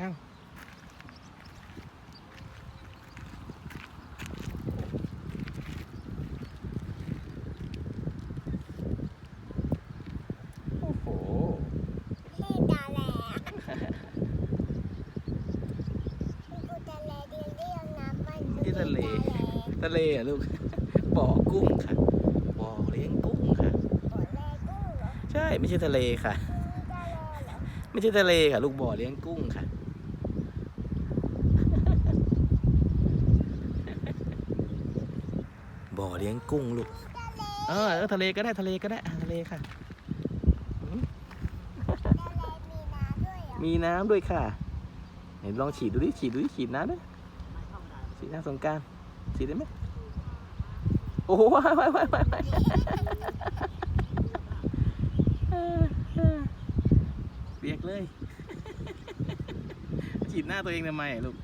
อ้าวโอ้โหที่ตาแหลกที่ตาแหลกเรียนเรียกน้ำมันที่ทะเล ทะเลเหรอะลูก บ่อกุ้งค่ะ บ่อเลี้ยงกุ้งค่ะบ่อแรกกุ้งเหรอใช่ ไม่ใช่ทะเลค่ะที่ตาแหลกเหรอไม่ใช่ทะเลค่ะ ลูกบ่อเลี้ยงกุ้งค่ะ บ่อเลี้ยงกุ้งลูก เออเออทะเลก็ได้ทะเลก็ได้อะทะเลค่ะมีน้ำด้วยเหรอมีน้ำด้วยค่ะไหนลองฉีดดูดิฉีดดูดิฉีดน้ำด้วยฉีดน้ำสงกรารฉีดได้ไหมโอ้โหว้ายว้ายว้ายว้ายว้ายเออเออเปียกเลย ฉีดหน้าตัวเองทำไมอะลูก